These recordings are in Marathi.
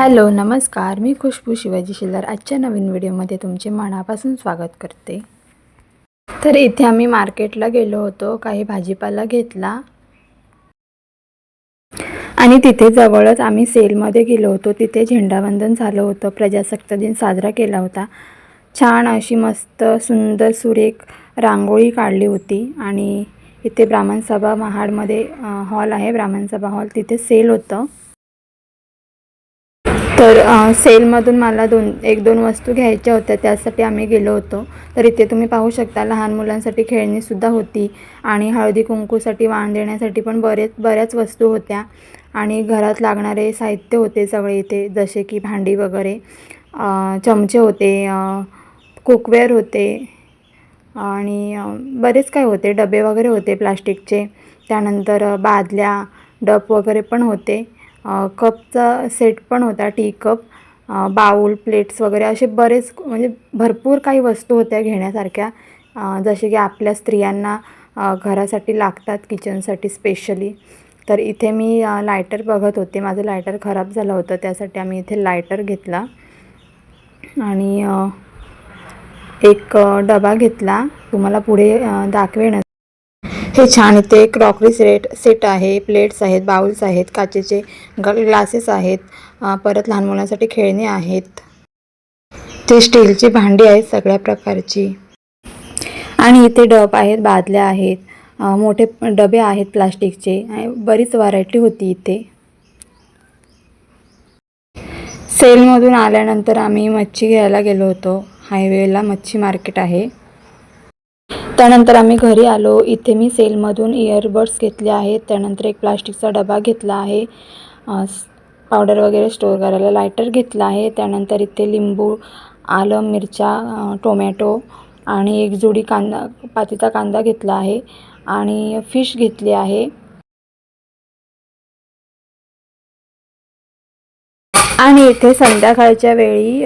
हॅलो नमस्कार. मी खुशबू शिवाजी शिल्लर. आजच्या नवीन व्हिडिओमध्ये तुमचे मनापासून स्वागत करते. तर इथे आम्ही मार्केटला गेलो होतो. काही भाजीपाला घेतला. आणि तिथे जवळच आम्ही सेलमध्ये गेलो होतो. तिथे झेंडावंदन झालं होतं. प्रजासत्ताक दिन साजरा केला होता. छान अशी मस्त सुंदर सुरेख रांगोळी काढली होती. आणि इथे ब्राह्मण सभा महाडमध्ये हॉल आहे. ब्राह्मण सभा हॉल. तिथे सेल होतं. तर सेलमधून मला दोन एक दोन वस्तू घ्यायच्या होत्या. त्यासाठी आम्ही गेलो होतो. तर इथे तुम्ही पाहू शकता लहान मुलांसाठी खेळणीसुद्धा होती आणि हळदी कुंकूसाठी वाण देण्यासाठी पण बरेच बऱ्याच वस्तू होत्या. आणि घरात लागणारे साहित्य होते सगळे इथे जसे की भांडी वगैरे. चमचे होते कुकवेअर होते आणि बरेच काय होते. डबे वगैरे होते प्लास्टिकचे. त्यानंतर बादल्या डप वगैरे पण होते. कपचा सेट पण होता टी कप बाऊल प्लेट्स वगैरे असे बरेच म्हणजे भरपूर काही वस्तू होत्या घेण्यासारख्या जसे की आपल्या स्त्रियांना घरासाठी लागतात किचनसाठी स्पेशली तर इथे मी लायटर बघत होते. माझं लायटर खराब झालं होतं त्यासाठी आम्ही इथे लायटर घेतला. आणि एक डबा घेतला. तुम्हाला पुढे दाखवेन. हे छान इथे क्रॉकरी सेट सेट आहे. प्लेट्स आहेत बाउल्स आहेत काचेचे ग ग्लासेस आहेत. परत लहान मुलांसाठी खेळणी आहेत. ते स्टीलची भांडी आहेत सगळ्या प्रकारची. आणि इथे डब आहेत बादल्या आहेत. मोठे डबे आहेत प्लास्टिकचे. आणि बरीच व्हरायटी होती इथे. सेलमधून आल्यानंतर आम्ही मच्छी घ्यायला गेलो होतो. हायवेला मच्छी मार्केट आहे. त्यानंतर आम्ही घरी आलो. इथे मी सेलमधून इयरबड्स घेतले आहेत. त्यानंतर एक प्लास्टिकचा डबा घेतला आहे. पावडर वगैरे स्टोअर करायला लायटर घेतला आहे. त्यानंतर इथे लिंबू आलं मिरच्या टोमॅटो आणि एक जोडी कांदा पातीचा कांदा घेतला आहे आणि फिश घेतली आहे. आणि इथे संध्याकाळच्या वेळी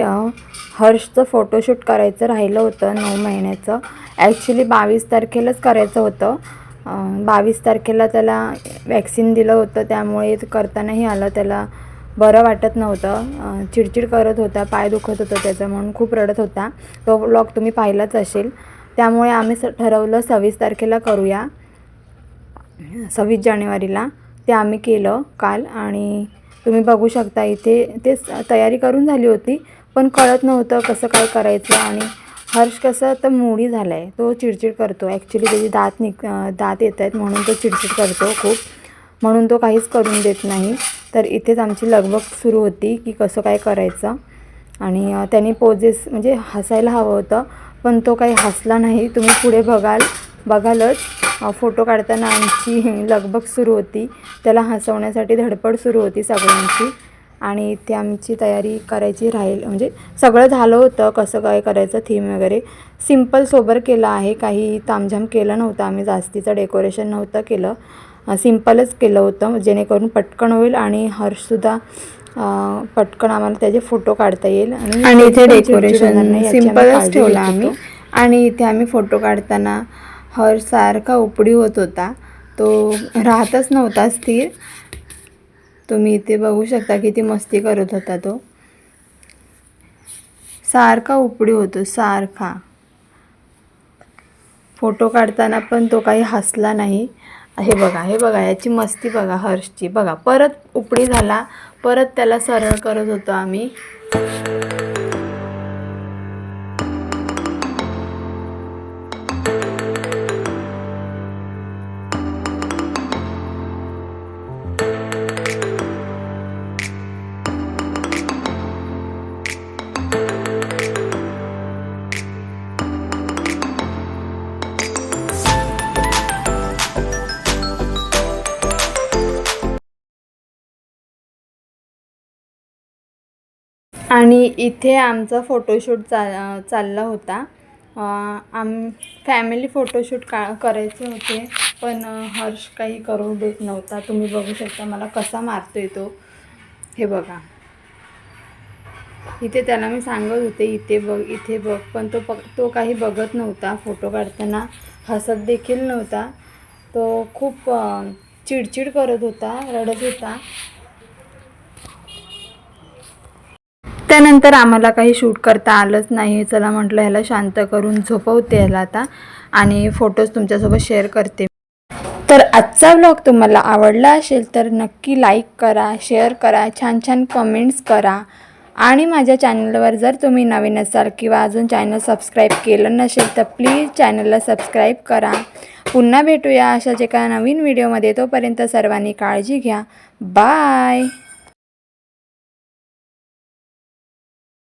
हर्षचं फोटोशूट करायचं राहिलं होतं नऊ महिन्याचं. ॲक्च्युली बावीस तारखेलाच करायचं होतं. बावीस तारखेला त्याला वॅक्सिन दिलं होतं त्यामुळे ते आलं. त्याला बरं वाटत नव्हतं. चिडचिड करत होता पाय दुखत होतं त्याचं म्हणून खूप रडत होता. तो ब्लॉग तुम्ही पाहिलाच असेल. त्यामुळे आम्ही स ठरवलं सव्वीस तारखेला करूया. सव्वीस जानेवारीला ते आम्ही केलं काल आणि तुम्ही बघू शकता इथे ते तयारी करून झाली होती. पण कळत नव्हतं कसं काय करायचं आणि हर्ष कसं तर मोडी झाला आहे तो चिडचिड करतो. ॲक्च्युली त्याची दात निक दात येत आहेत म्हणून तो चिडचिड करतो खूप. म्हणून तो काहीच करून देत नाही. तर इथेच आमची लगबग सुरू होती की कसं काय करायचं. आणि त्याने पोजेस म्हणजे हसायला हवं होतं पण तो काही हसला नाही. तुम्ही पुढे बघाल बघालच. फोटो काढताना आमची लगबग सुरू होती. त्याला हसवण्यासाठी धडपड सुरू होती सगळ्यांची. आणि इथे आमची तयारी करायची राहील. म्हणजे सगळं झालं होतं कसं काय करायचं थीम वगैरे. सिंपल सोबर केलं आहे. काही तामझाम केलं नव्हतं आम्ही. जास्तीचं डेकोरेशन नव्हतं केलं. सिम्पलच केलं होतं. जेणेकरून पटकन होईल आणि हर्षसुद्धा पटकन आम्हाला त्याचे फोटो काढता येईल. आणि इथे डेकोरेशन सिम्पलच ठेवलं आम्ही. आणि इथे आम्ही फोटो काढताना हर सारखा उपडी होत होता. तो राहतच नव्हता स्थिर. तुम्ही इथे बघू शकता किती मस्ती करत होता तो. सारखा उपडी होतो सारखा. फोटो काढताना पण तो काही हसला नाही. हे बघा हे बघा याची मस्ती बघा हर्षची. बघा परत उपडी झाला परत त्याला सरळ करत होतो आम्ही. आणि इथे आमचा फोटोशूट चा चालला होता. आम फॅमिली फोटोशूट का करायचे होते पण हर्ष काही करू देत नव्हता. तुम्ही बघू शकता मला कसा मारतो आहे तो. हे बघा. इथे त्याला मी सांगत होते इथे बघ इथे बघ पण तो पक तो काही बघत नव्हता फोटो काढताना. हसत देखील नव्हता. तो खूप चिडचिड करत होता रडत होता. त्यानंतर आम्हाला काही शूट करता आलंच नाही चला म्हटलं ह्याला शांत करून झोपवते ह्याला आता. आणि फोटोज तुमच्यासोबत शेअर करते. तर आजचा व्लॉग तुम्हाला आवडला असेल तर नक्की लाईक करा शेअर करा छान छान कमेंट्स करा. आणि माझ्या चॅनलवर जर तुम्ही नवीन असाल किंवा अजून चॅनल सबस्क्राईब केलं नसेल तर प्लीज चॅनलला सबस्क्राईब करा. पुन्हा भेटूया अशाच एका नवीन व्हिडिओमध्ये तोपर्यंत सर्वांनी काळजी घ्या. बाय